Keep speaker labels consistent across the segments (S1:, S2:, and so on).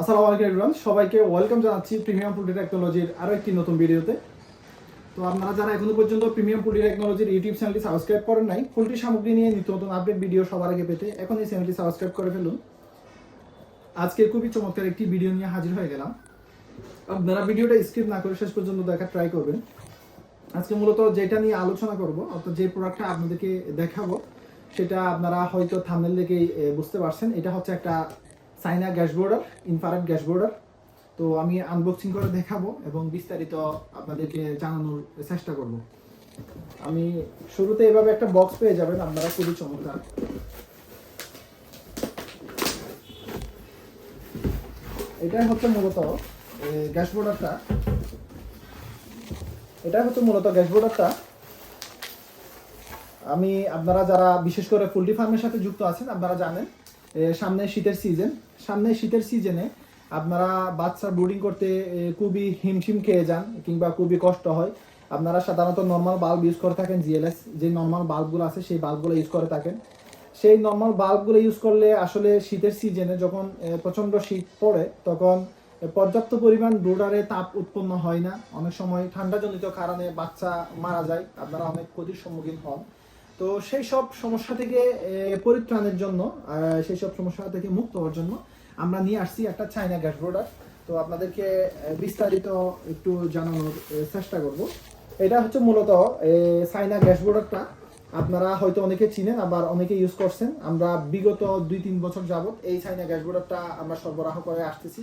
S1: আসসালামু আলাইকুম এভরিওয়ান সবাইকে ওয়েলকাম জানাচ্ছি প্রিমিয়াম পুল্টি টেকনোলজির আরও একটি নতুন ভিডিওতে। তো আপনারা যারা এখনও পর্যন্ত প্রিমিয়াম পুল্টি টেকনোলজির ইউটিউব চ্যানেলটি সাবস্ক্রাইব করেন নাই পোল্ট্রি সামগ্রী নিয়ে নিত্য নতুন আপডেট ভিডিও সবার আগে পেতে এখন এই চ্যানেলটি সাবস্ক্রাইব করে ফেলুন। আজকে খুবই চমৎকার একটি ভিডিও নিয়ে হাজির হয়ে গেলাম। আপনারা ভিডিওটা স্কিপ না করে শেষ পর্যন্ত দেখার ট্রাই করবেন। আজকে মূলত যেটা নিয়ে আলোচনা করব, অর্থাৎ যে প্রোডাক্টটা আপনাদেরকে দেখাবো, সেটা আপনারা হয়তো থামনেল দেখেই বুঝতে পারছেন। এটা হচ্ছে একটা China gas burner infrared gas burner. তো আমি আনবক্সিং করে দেখাবো এবং বিস্তারিত আপনাদেরকে জানানোর চেষ্টা করব। আমি শুরুতে এভাবে একটা বক্স পেয়ে যাবেন, আপনারা খুবই চমৎকার। এটাই হচ্ছে মূলত গ্যাস বোর্ডারটা। এটা হচ্ছে মূলত গ্যাস বোর্ডারটা। আমি, আপনারা যারা, বিশেষ করে পোল্ট্রি ফার্মের সাথে যুক্ত আছেন, আপনারা জানেন সামনে শীতের সিজন সামনে শীতের সিজনে আপনারা বাচ্চা ব্রুডিং করতে খুবই হিমশিম খেয়ে যান কিংবা খুবই কষ্ট হয়। আপনারা সাধারণত নর্মাল বাল্ব ইউজ করে থাকেন জিএলএস যে নর্মাল বাল্বগুলো আছে সেই বাল্বগুলো ইউজ করে থাকেন। সেই নর্মাল বাল্বগুলো ইউজ করলে আসলে শীতের সিজনে যখন প্রচণ্ড শীত পড়ে, তখন পর্যাপ্ত পরিমাণ ব্রুডারে তাপ উৎপন্ন হয় না। অনেক সময় ঠান্ডাজনিত কারণে বাচ্চা মারা যায়। আপনারা অনেক ক্ষতির সম্মুখীন হন। তো সেই সব সমস্যা থেকে পরিত্রাণের জন্য সেই সব সমস্যা থেকে মুক্ত হওয়ার জন্য আমরা নিয়ে আসছি একটা চাইনা গ্যাস ব্রোডার তো আপনাদেরকে বিস্তারিত একটু জানানোর চেষ্টা করব। এটা হচ্ছে মূলত এ, চাইনা গ্যাস ব্রোডারটা আপনারা হয়তো অনেকে চিনেন আবার অনেকে ইউজ করছেন। আমরা বিগত দুই তিন বছর যাবত এই চাইনা গ্যাস ব্রোডারটা আমরা সরবরাহ করে আসতেছি।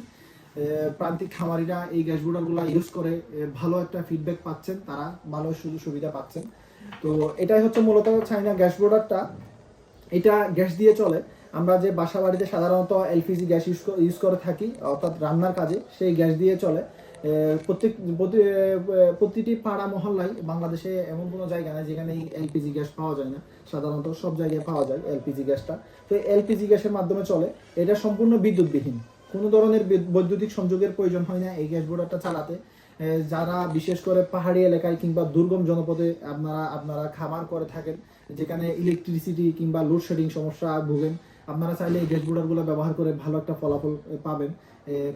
S1: প্রান্তিক খামারিরা এই গ্যাস ব্রোডারগুলো ইউজ করে ভালো একটা ফিডব্যাক পাচ্ছেন, তারা ভালো সুযোগ সুবিধা পাচ্ছেন। তো এটাই হচ্ছে মূলত চাইনা গ্যাস ব্রোডারটা এটা গ্যাস দিয়ে চলে। আমরা যে বাসা বাড়িতে সাধারণত এলপিজি গ্যাস ইউজ করে থাকি, অর্থাৎ রান্নার কাজে, সেই গ্যাস দিয়ে চলে। প্রত্যেক, প্রতি- প্রতিটি পাড়া মহল্লায় বাংলাদেশে এমন কোনো জায়গা নেই যেখানে এলপিজি গ্যাস পাওয়া যায় না। সাধারণত সব জায়গায় পাওয়া যায় এলপিজি গ্যাসটা। তো এলপিজি গ্যাসের মাধ্যমে চলে। এটা সম্পূর্ণ বিদ্যুৎবিহীন। কোনো ধরনের বৈদ্যুতিক সংযোগের প্রয়োজন হয় না এই গ্যাস বোর্ডারটা চালাতে। যারা বিশেষ করে পাহাড়ি এলাকায় কিংবা দুর্গম জনপদে আপনারা আপনারা খামার করে থাকেন, যেখানে ইলেকট্রিসিটি কিংবা লোডশেডিং সমস্যা ভোগেন, আপনারা চাইলে এই গ্যাস বোর্ডারগুলো ব্যবহার করে ভালো একটা ফলাফল পাবেন।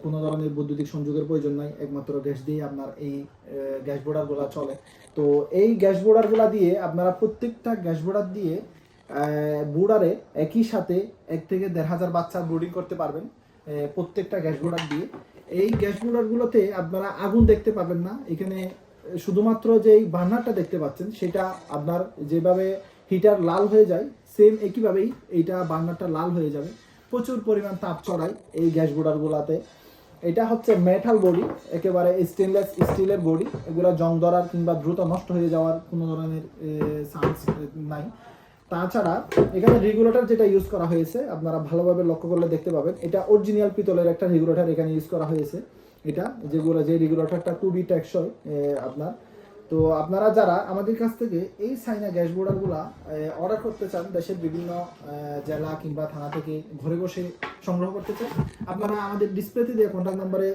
S1: কোনো ধরনের বৈদ্যুতিক সংযোগের প্রয়োজন নাই, একমাত্র গ্যাস দিয়ে আপনার এই গ্যাস বোর্ডারগুলো চলে। তো এই গ্যাস বোর্ডারগুলো দিয়ে আপনারা প্রত্যেকটা গ্যাস বোর্ডার দিয়ে বোর্ডারে একই সাথে এক থেকে দেড় হাজার বাচ্চা ব্রুডিং করতে পারবেন। প্রত্যেকটা গ্যাস বোর্ডার দিয়ে। এই গ্যাস বোর্ডারগুলোতে আপনারা আগুন দেখতে পাবেন না। এখানে শুধুমাত্র যেই বার্নারটা দেখতে পাচ্ছেন, সেটা আপনার যেভাবে হিটার লাল হয়ে যায় সেম একইভাবেই এইটা বার্নারটা লাল হয়ে যাবে। প্রচুর পরিমাণ তাপ চড়ায় এই গ্যাস বোর্ডারগুলোতে এটা হচ্ছে মেটাল বডি একেবারে স্টেনলেস স্টিলের বডি এগুলো জং ধরার কিংবা দ্রুত নষ্ট হয়ে যাওয়ার কোনো ধরনের চান্স নাই। তাছাড়া এখানে রেগুলেটর যেটা ইউজ করা হয়েছে আপনারা ভালোভাবে লক্ষ্য করলে দেখতে পাবেন এটা অরিজিনাল পিতলের একটা রেগুলেটর এখানে ইউজ করা হয়েছে এটা যেগুলো যে রেগুলেটরটা খুবই এ, আপনার। তো আপনারা যারা আমাদের কাছ থেকে এই সাইনা গ্যাস বোর্ডারগুলা অর্ডার করতে চান দেশের বিভিন্ন জেলা কিংবা থানা থেকে ঘরে বসে সংগ্রহ করতে চান আপনারা আমাদের ডিসপ্লেতে দিয়ে কন্ট্যাক্ট নাম্বারে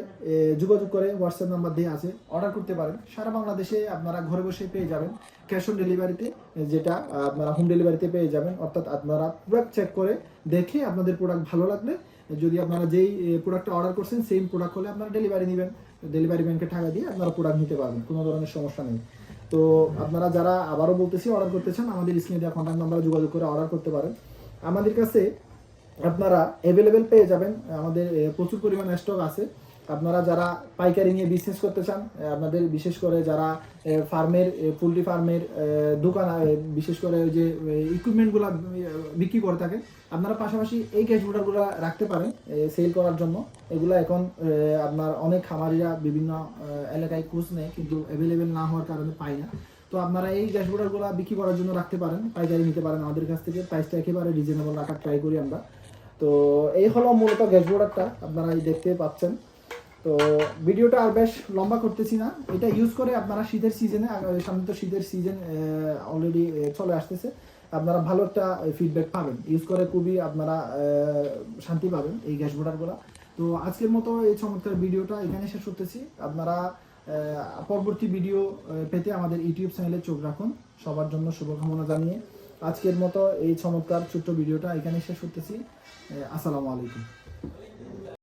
S1: যোগাযোগ করে হোয়াটসঅ্যাপ নাম্বার দিয়ে আছে। অর্ডার করতে পারেন। সারা বাংলাদেশে আপনারা ঘরে বসে পেয়ে যাবেন। ক্যাশ অন ডেলিভারিতে যেটা আপনারা হোম ডেলিভারিতে পেয়ে যাবেন। অর্থাৎ আপনারা প্রোডাক্ট চেক করে দেখে আপনাদের প্রোডাক্ট ভালো লাগলে, যদি আপনারা যেই প্রোডাক্টটা অর্ডার করছেন সেম প্রোডাক্ট হলে আপনারা ডেলিভারি নেবেন। ডেলিভারি ব্যাংকে টাকা দিয়ে আপনারা প্রোডাক্ট নিতে পারবেন। কোনো ধরনের সমস্যা নেই। তো আপনারা যারা আবারও বলতেছি অর্ডার করতে চান, আমাদের স্ক্রিনে দেওয়া কন্ট্যাক্ট নাম্বারে যোগাযোগ করে অর্ডার করতে পারেন। আমাদের কাছে আপনারা অ্যাভেলেবেল পেয়ে যাবেন। আমাদের প্রচুর পরিমাণ স্টক আছে। আপনারা যারা পাইকারি নিয়ে বিজনেস করতে চান আপনাদের বিশেষ করে যারা ফার্মের পোলট্রি ফার্মের দোকান বিশেষ করে যে ইকুইপমেন্টগুলো বিক্রি করে থাকে, আপনারা পাশাপাশি এই গ্যাস বোর্ডারগুলো রাখতে পারেন সেল করার জন্য। এগুলো এখন আপনার অনেক খামারিরা বিভিন্ন এলাকায় খোঁজ নেয়, কিন্তু অ্যাভেলেবেল না হওয়ার কারণে পায় না। তো আপনারা এই গ্যাস বোর্ডারগুলো বিক্রি করার জন্য রাখতে পারেন, পাইকারি নিতে পারেন। আমাদের কাছ থেকে প্রাইসটা একেবারে রিজনেবল রাখার ট্রাই করি আমরা। তো এই হলো মূলত গ্যাস বোর্ডারটা আপনারা এই দেখতে পাচ্ছেন। তো ভিডিওটা আর বেশ লম্বা করতেছি না। এটা ইউজ করে আপনারা শীতের সিজনে সামনে তো শীতের সিজন অলরেডি চলে আসতেছে। আপনারা ভালো একটা ফিডব্যাক পাবেন। ইউজ করে খুবই আপনারা শান্তি পাবেন এই গ্যাস বোর্ডারগুলো তো আজকের মতো এই চমৎকার ভিডিওটা এখানে শেষ করতেছি। আপনারা পরবর্তী ভিডিও পেতে আমাদের ইউটিউব চ্যানেলে চোখ রাখুন। সবার জন্য শুভকামনা জানিয়ে আজকের মতো এই চমৎকার ছোট্ট ভিডিওটা এখানে শেষ করতেছি। আসসালামু আলাইকুম।